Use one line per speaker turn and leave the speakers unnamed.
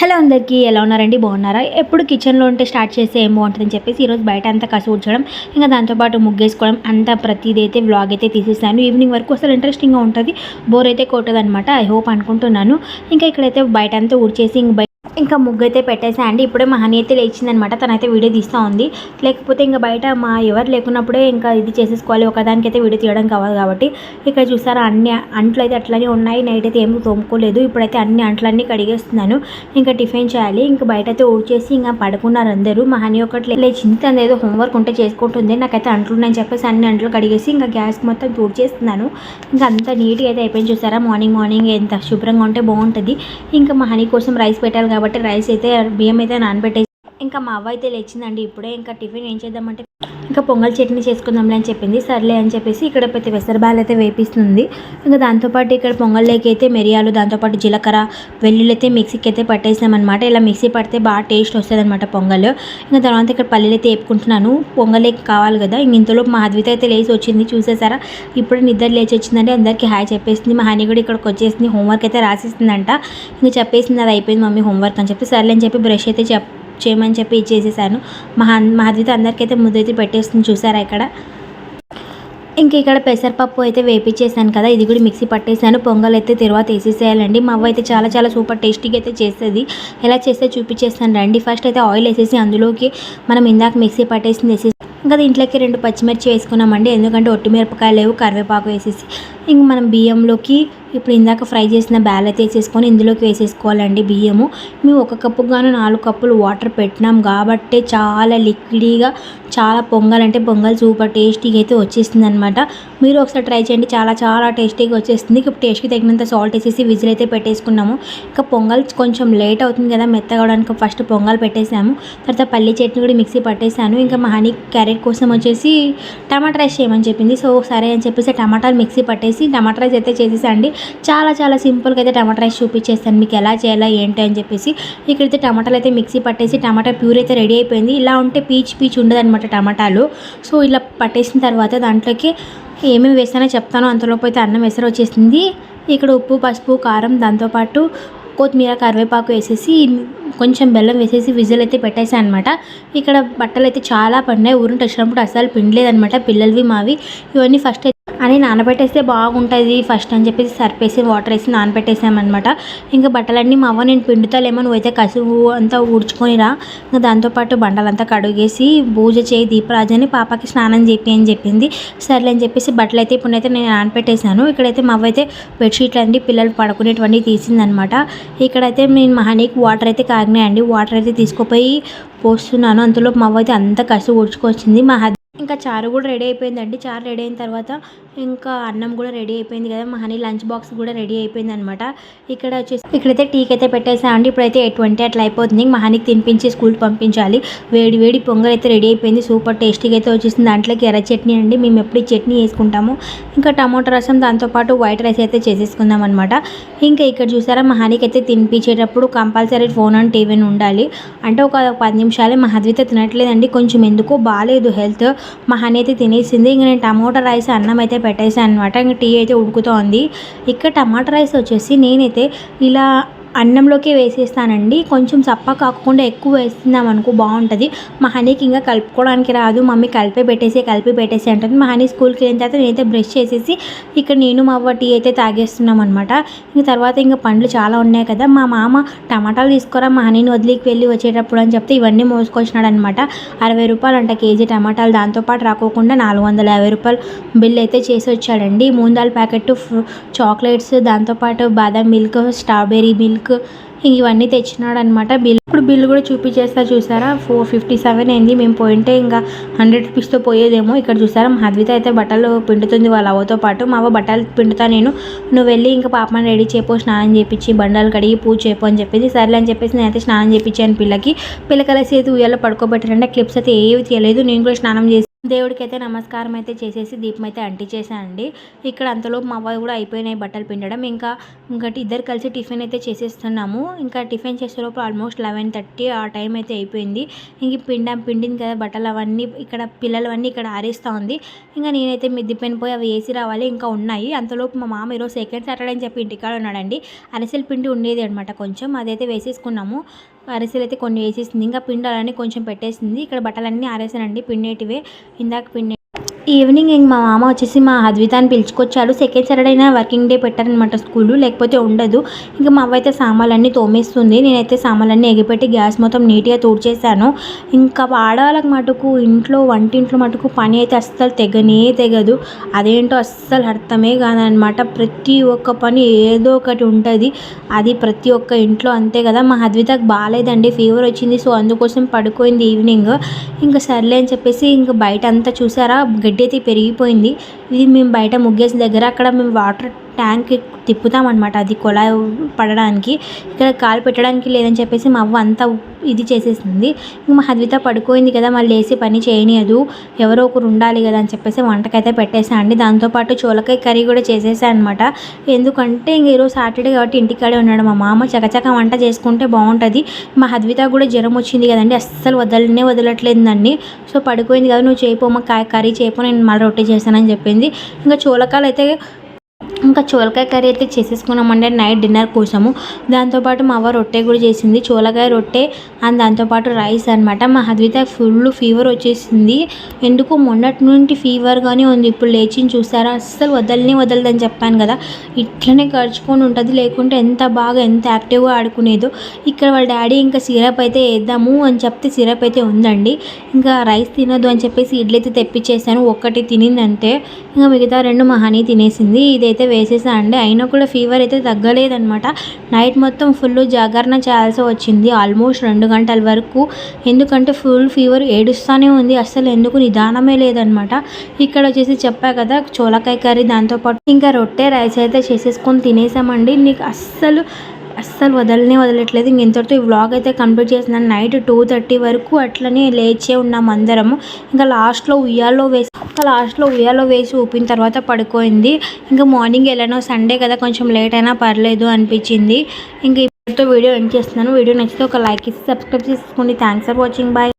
Hello అందరికీ ఎలా ఉన్నారండి? బాగున్నారా? ఎప్పుడు కిచెన్లో ఉంటే స్టార్ట్ చేస్తే ఏం బాగుంటుందని చెప్పేసి ఈరోజు బయట అంతా కసి ఉంచడం ఇంకా దాంతోపాటు ముగ్గేసుకోవడం అంతా ప్రతిదీ అయితే వ్లాగ్ అయితే తీసేసాను. ఈవినింగ్ వరకు అసలు ఇంట్రెస్టింగ్గా ఉంటుంది. బోర్ అయితే కొట్టదు అనమాట ఐ హోప్ అనుకుంటున్నాను. ఇంకా ఇక్కడైతే బయట అంతా ఊడ్చేసి ఇంక ఇంకా ముగ్గు అయితే పెట్టేసా. అండి ఇప్పుడే మా హనీ అయితే లేచిందనమాట. తనైతే వీడియో తీస్తూ ఉంది. లేకపోతే ఇంకా బయట మా ఎవరు లేకున్నప్పుడే ఇంకా ఇది చేసేసుకోవాలి. ఒకదానికైతే వీడియో తీయడం కావాలి కాబట్టి. ఇక్కడ చూసారా అన్ని అంట్లు అయితే అట్లనే ఉన్నాయి. నైట్ అయితే ఏమి తోముకోలేదు. ఇప్పుడైతే అన్ని అంట్లన్నీ కడిగేస్తున్నాను. ఇంకా టిఫిన్ చేయాలి. ఇంకా బయట అయితే ఊడ్చేసి ఇంకా పడుకున్నారు అందరూ. మా హనీ ఒకటి లేచింది. తను ఏదో హోంవర్క్ ఉంటే చేసుకుంటుంది. నాకైతే అంట్లు ఉన్నాయని చెప్పేసి అన్ని అంట్లు కడిగేసి ఇంకా గ్యాస్ మొత్తం తూడ్చేస్తున్నాను. ఇంకా అంత నీట్గా అయితే అయిపోయింది. చూసారా? మార్నింగ్ మార్నింగ్ ఎంత శుభ్రంగా ఉంటే బాగుంటుంది. ఇంకా మా హనీ కోసం రైస్ పెట్టాలి కాబట్టి రైస్ అయితే బియ్యం అయితే నానబెట్టేసి ఇంకా మా అవ్వ అయితే లేచిందండి ఇప్పుడే ఇంకా టిఫిన్ ఏం చేద్దామంటే ఇంకా పొంగల్ చట్నీ చేసుకుందాంలే అని చెప్పింది. సర్లే అని చెప్పేసి ఇక్కడ పెద్ద పెసరబాలు అయితే వేపిస్తుంది. ఇంకా దాంతోపాటు ఇక్కడ పొంగల్లోకి అయితే మిరియాలు దాంతోపాటు జీలకర్ర వెల్లుల్లి అయితే మిక్సీకి అయితే పట్టేసినామన్నమాట ఇలా మిక్సీ పడితే బాగా టేస్ట్ వస్తుంది అనమాట పొంగల్. ఇంకా తర్వాత ఇక్కడ పల్లీలు అయితే వేపుకుంటున్నాను. పొంగలేకి కావాలి కదా ఇంక ఇంతలో మా అద్విత అయితే లేచి వచ్చింది. చూసేసారా? ఇప్పుడు నిద్ర లేచి వచ్చిందంటే అందరికీ హాయ్ చెప్పేసింది. మా హనీ కూడా ఇక్కడికి వచ్చేసింది. హోంవర్క్ అయితే రాసిస్తుందంట. ఇంకా చెప్పేసింది అది అయిపోయింది మమ్మీ హోంవర్క్ అని చెప్పి సర్లే అని చెప్పి బ్రష్ అయితే చెప్ చేయమని చెప్పి ఇచ్చేసేసాను మా మా అందరికైతే ముద్దైతే పెట్టేస్తుంది చూసారా ఇక్కడ? ఇంక ఇక్కడ పెసరపప్పు అయితే వేపించేసాను కదా ఇది కూడా మిక్సీ పట్టేసాను. పొంగల్ అయితే తర్వాత వేసేసేయాలండి. మా అవ్వ అయితే చాలా చాలా సూపర్ టేస్టీగా అయితే చేస్తుంది. ఎలా చేస్తే చూపించేస్తాను రండి. ఫస్ట్ అయితే ఆయిల్ వేసేసి అందులోకి మనం ఇందాక మిక్సీ పట్టేసింది వేసేసి ఇంకా దీంట్లోకి రెండు పచ్చిమిర్చి వేసుకున్నామండి. ఎందుకంటే ఒట్టిమిరపకాయలు లేవు కరివేపాకు వేసేసి. ఇంక మనం బియ్యంలోకి ఇప్పుడు ఇందాక ఫ్రై చేసిన బ్యాల్ అయితే వేసేసుకొని ఇందులోకి వేసేసుకోవాలండి బియ్యము. మేము ఒక కప్పు గాను నాలుగు కప్పులు వాటర్ పెట్టినాం కాబట్టి చాలా లిక్విడ్గా చాలా పొంగల్ అంటే పొంగల్ సూపర్ టేస్టీగా అయితే వచ్చేస్తుంది అనమాట మీరు ఒకసారి ట్రై చేయండి చాలా చాలా టేస్టీగా వచ్చేస్తుంది. ఇప్పుడు టేస్ట్కి తగినంత సాల్ట్ వేసేసి విజిల్ అయితే పెట్టేసుకున్నాము. ఇంకా పొంగల్ కొంచెం లేట్ అవుతుంది కదా మెత్తగవడానికి ఫస్ట్ పొంగల్ పెట్టేసాము. తర్వాత పల్లి చట్నీ కూడా మిక్సీ పట్టేసాను. ఇంకా మా హనీ క్యారెట్ కోసం వచ్చేసి టమాటా రైస్ చేయమని చెప్పింది. సో సరే అని చెప్పేసి టమాటాలు మిక్సీ పట్టేసి టమాటా రైస్ అయితే చేసేసండి. చాలా చాలా సింపుల్గా అయితే టమాటా రైస్ చూపించేస్తాను. మీకు ఎలా చేయాలా ఏంటి అని చెప్పేసి. ఇక్కడైతే టమాటాలు అయితే మిక్సీ పట్టేసి టమాటా ప్యూర్ అయితే రెడీ అయిపోయింది. ఇలా ఉంటే పీచ్ పీచ్ ఉండదనమాట టమాటాలు. సో ఇలా పట్టేసిన తర్వాత దాంట్లోకి ఏమేమి వేస్తానో చెప్తాను. అంతలోపు అయితే అన్నం వేసర వచ్చేసింది. ఇక్కడ ఉప్పు పసుపు కారం దాంతోపాటు కొత్తిమీర కరివేపాకు వేసేసి కొంచెం బెల్లం వేసేసి విజిల్ అయితే పెట్టేసాను అనమాట ఇక్కడ బట్టలు అయితే చాలా పడినాయి. ఊరిని వచ్చినప్పుడు అసలు పిండలేదనమాట పిల్లలవి మావి. ఇవన్నీ ఫస్ట్ అని నానబెట్టేస్తే బాగుంటుంది. ఫస్ట్ అని చెప్పేసి సర్పేసి వాటర్ వేసి నానబెట్టేసామన్నమాట. ఇంకా బట్టలన్నీ మా అవ్వ నేను పిండుతలేమో నువ్వైతే కసువు అంతా ఊడ్చుకొనిరా ఇంకా దాంతోపాటు బండలంతా కడుగేసి పూజ చేయి దీపరాజని పాపకి స్నానం చెప్పి అని చెప్పింది. సర్లే అని చెప్పేసి బట్టలు అయితే ఇప్పుడైతే నేను నానపెట్టేశాను ఇక్కడైతే మా అవ్వ అయితే బెడ్షీట్లు అండి పిల్లలు పడుకునేటువంటి తీసిందనమాట ఇక్కడైతే నేను మహానీకి వాటర్ అయితే కాగినాయండి వాటర్ అయితే తీసుకుపోయి పోస్తున్నాను. అంతలో మా అవ్వ అయితే అంత కసి ఊడ్చుకొచ్చింది. మా ఇంకా చారు కూడా రెడీ అయిపోయిందండి. చారు రెడీ అయిన తర్వాత ఇంకా అన్నం కూడా రెడీ అయిపోయింది కదా. మా హనీ లంచ్ బాక్స్ కూడా రెడీ అయిపోయింది అనమాట ఇక్కడ వచ్చేసి ఇక్కడైతే టీకి అయితే పెట్టేసామండి ఇప్పుడైతే ఎటువంటి అట్లా అయిపోతుంది. మా హనీకి తినిపించి స్కూల్కి పంపించాలి. వేడి వేడి పొంగల్ అయితే రెడీ అయిపోయింది. సూపర్ టేస్టీగా అయితే వచ్చేసింది. దాంట్లోకి ఎర్ర చట్నీ అండి. మేము ఎప్పుడు చట్నీ వేసుకుంటాము. ఇంకా టమాటో రసం దాంతోపాటు వైట్ రైస్ అయితే చేసేసుకుందాం అనమాట ఇంకా ఇక్కడ చూసారా మా హనీకి అయితే తినిపించేటప్పుడు కంపల్సరీ ఫోన్ అండ్ టీవీ ఉండాలి. అంటే ఒక పది నిమిషాలే మా హద్విత తినట్లేదండి. కొంచెం ఎందుకో బాగాలేదు హెల్త్. మా హనీ అయితే తినేసింది. ఇంకా నేను టమాటా రైస్ అన్నం అయితే పెట్టేసాను అనమాట ఇంకా టీ అయితే ఉడుకుతోంది. ఇక్కడ టమాటా రైస్ వచ్చేసి నేనైతే ఇలా అన్నంలోకి వేసేస్తానండి. కొంచెం చప్ప కాకుండా ఎక్కువ వేస్తున్నాం అనుకో బాగుంటుంది. మా హనీకి ఇంకా కలుపుకోవడానికి రాదు. మమ్మీ కలిపి పెట్టేసి కలిపి పెట్టేసి అంటుంది. మా హనీ స్కూల్కి వెళ్ళిన తర్వాత నేనైతే బ్రష్ చేసేసి ఇక్కడ నేను మా అవ్వ టీ అయితే తాగేస్తున్నాం అనమాట ఇంక తర్వాత ఇంకా పండ్లు చాలా ఉన్నాయి కదా. మా మామ టమాటాలు తీసుకురా మా హనీని వదిలికి వెళ్ళి వచ్చేటప్పుడు అని చెప్తే ఇవన్నీ మోసుకొచ్చినాడు అనమాట అరవై రూపాయలు అంట కేజీ టమాటాలు. దాంతోపాటు రాకోకుండా నాలుగు వందల యాభై రూపాయలు బిల్ అయితే చేసి వచ్చాడండి మూందాల ప్యాకెట్ చాక్లెట్స్ దాంతోపాటు బాదం మిల్క్ స్ట్రాబెర్రీ మిల్క్ ఇవన్నీ తెచ్చినాడు అనమాట బిల్ ఇప్పుడు బిల్ కూడా చూపించేస్తా చూసారా? ఫోర్ ఫిఫ్టీ సెవెన్ అయింది. మేము పోయింటే ఇంకా హండ్రెడ్ రూపీస్తో పోయేదేమో. ఇక్కడ చూసారా? మా అయితే బట్టలు పిండుతుంది వాళ్ళ అవ్వతో పాటు. మా అవ్వ బట్టలు పిండుతా నేను. నువ్వు వెళ్ళి ఇంకా పాపని రెడీ చేపో స్నానం చేపించి బండలు కడిగి పూజ చేపో అని చెప్పేసి సర్లే అని చెప్పేసి నేనైతే స్నానం చేయించాను పిల్లకి. పిల్లకలేసి అయితే ఉయ్యాలో పడుకోబెట్టారంటే క్లిప్స్ అయితే ఏవి తీయలేదు. నేను కూడా స్నానం చేసి దేవుడికైతే నమస్కారం అయితే చేసేసి దీపం అయితే అంటించేసానండి ఇక్కడ అంతలోపు మా అవ్వ కూడా అయిపోయినాయి బట్టలు పిండడం. ఇంకా ఇంకటి ఇద్దరు కలిసి టిఫిన్ అయితే చేసేస్తున్నాము. ఇంకా టిఫిన్ చేసేలోపు ఆల్మోస్ట్ లెవెన్ థర్టీ ఆ టైం అయితే అయిపోయింది. ఇంక పిండం పిండింది కదా బట్టలు అవన్నీ ఇక్కడ పిల్లలు అన్నీ ఇక్కడ ఆరేస్తూ ఉంది. ఇంకా నేనైతే మిద్ది పోయి అవి వేసి రావాలి ఇంకా ఉన్నాయి. అంతలోపు మా మామ ఈరోజు సెకండ్ సాటర్డే అని చెప్పి ఇంటికాడ ఉన్నాడండి. అరిసెల పిండి ఉండేది అనమాట కొంచెం. అదైతే వేసేసుకున్నాము. అరిసెలు అయితే కొన్ని వేసేసింది. ఇంకా పిండాలని కొంచెం పెట్టేసింది. ఇక్కడ బట్టలన్నీ ఆరేసానండి. పిండేటివే. ఇందాక పిండి ఈవినింగ్ ఇంక మా మామ వచ్చేసి మా అద్వితాన్ని పిలుచుకొచ్చాడు. సెకండ్ సాటర్డే అయినా వర్కింగ్ డే పెట్టారనమాట స్కూల్ లేకపోతే ఉండదు. ఇంకా మా అవ్వ అయితే సామాన్లన్నీ తోమేస్తుంది. నేనైతే సామాన్లన్నీ ఎగిపెట్టి గ్యాస్ మొత్తం నీట్గా తోడ్చేసాను ఇంకా ఆడవాళ్ళకి మటుకు ఇంట్లో వంటింట్లో మటుకు పని అయితే అస్సలు తెగనే తెగదు. అదేంటో అస్సలు అర్థమే కాదనమాట ప్రతి ఒక్క పని ఏదో ఒకటి ఉంటుంది. అది ప్రతి ఒక్క ఇంట్లో అంతే కదా. మా అద్వితకు బాగాలేదండి ఫీవర్ వచ్చింది. సో అందుకోసం పడుకోయింది ఈవినింగ్. ఇంకా సర్లే అని చెప్పేసి ఇంకా బయట అంతా చూసారా? గడ్డి అయితే పెరిగిపోయింది. ఇది మేము బయట ముగ్గేసిన దగ్గర అక్కడ మేము వాటర్ ట్యాంక్ తిప్పుతామన్నమాట. అది కొలాయి పడడానికి ఇక్కడ కాలు పెట్టడానికి లేదని చెప్పేసి మా అవ్వ అంతా ఇది చేసేసింది. ఇంక మా హద్విత పడుకోయింది కదా మళ్ళీ లేసి పని చేయనియదు. ఎవరో ఒకరు ఉండాలి కదా అని చెప్పేసి వంటకైతే పెట్టేసా అండి. దాంతోపాటు చోలకాయ కర్రీ కూడా చేసేసా అనమాట ఎందుకంటే ఇంక ఈరోజు సాటర్డే కాబట్టి ఇంటికాడే ఉన్నాడు మా మామ. చకచక వంట చేసుకుంటే బాగుంటుంది. మా హద్విత కూడా జ్వరం వచ్చింది కదండి. అస్సలు వదలనే వదలట్లేదండి సో పడుకోయింది కదా నువ్వు చేయిపోమ్మ కర్రీ చేయిపో నేను మళ్ళీ రొట్టె చేశానని చెప్పింది. ఇంకా చోలకాయలు అయితే ఇంకా చోలకాయ కర్రీ అయితే చేసేసుకున్నామండి. నైట్ డిన్నర్ కోసము. దాంతోపాటు మా అవ్వ రొట్టె కూడా చేసింది. చోలకాయ రొట్టె అండ్ దాంతోపాటు రైస్ అనమాట మా హద్విత ఫుల్ ఫీవర్ వచ్చేసింది. ఎందుకు మొన్నటి నుండి ఫీవర్గానే ఉంది. ఇప్పుడు లేచిని చూసారా అస్సలు వదలని వదలదని చెప్పాను కదా. ఇట్లనే గడుచుకొని ఉంటుంది. లేకుంటే ఎంత బాగా ఎంత యాక్టివ్గా ఆడుకునేదో. ఇక్కడ వాళ్ళ డాడీ ఇంకా సిరప్ అయితే వేద్దాము అని చెప్తే సిరప్ అయితే ఉందండి. ఇంకా రైస్ తినదు అని చెప్పేసి ఇడ్లీ అయితే తెప్పించేసాను ఒక్కటి తినిందంటే ఇంకా మిగతా రెండు మా హనీ తినేసింది. ఇదైతే వేసేసా అండి. అయినా కూడా ఫీవర్ అయితే తగ్గలేదనమాట నైట్ మొత్తం ఫుల్ జాగరణ చేయాల్సి వచ్చింది. ఆల్మోస్ట్ రెండు గంటల వరకు. ఎందుకంటే ఫుల్ ఫీవర్ ఏడుస్తూనే ఉంది. అస్సలు ఎందుకు? నిదానమే లేదనమాట ఇక్కడ వచ్చేసి చెప్పా కదా చోలకాయ కర్రీ దాంతోపాటు ఇంకా రొట్టె రైస్ అయితే చేసేసుకొని తినేసామండి. నీకు అస్సలు అస్సలు వదలనే వదలట్లేదు. ఇంక ఇంతటితో ఈ వ్లాగ్ అయితే కంప్లీట్ చేసినాను నైట్ టూ థర్టీ వరకు అట్లనే లేచే ఉన్నాం అందరము. ఇంకా లాస్ట్లో ఉయ్యాలో వేసి ఇంకా లాస్ట్లో ఉయ్యాలో వేసి ఊపిన తర్వాత పడుకోయింది. ఇంకా మార్నింగ్ వెళ్ళాను. సండే కదా కొంచెం లేట్ అయినా పర్లేదు అనిపించింది. ఇంకా ఇప్పటితో వీడియో ఎండ్ చేస్తున్నాను. వీడియో నచ్చితే ఒక లైక్ ఇచ్చి సబ్స్క్రైబ్ చేసుకోండి థ్యాంక్స్ ఫర్ వాచింగ్ బాయ్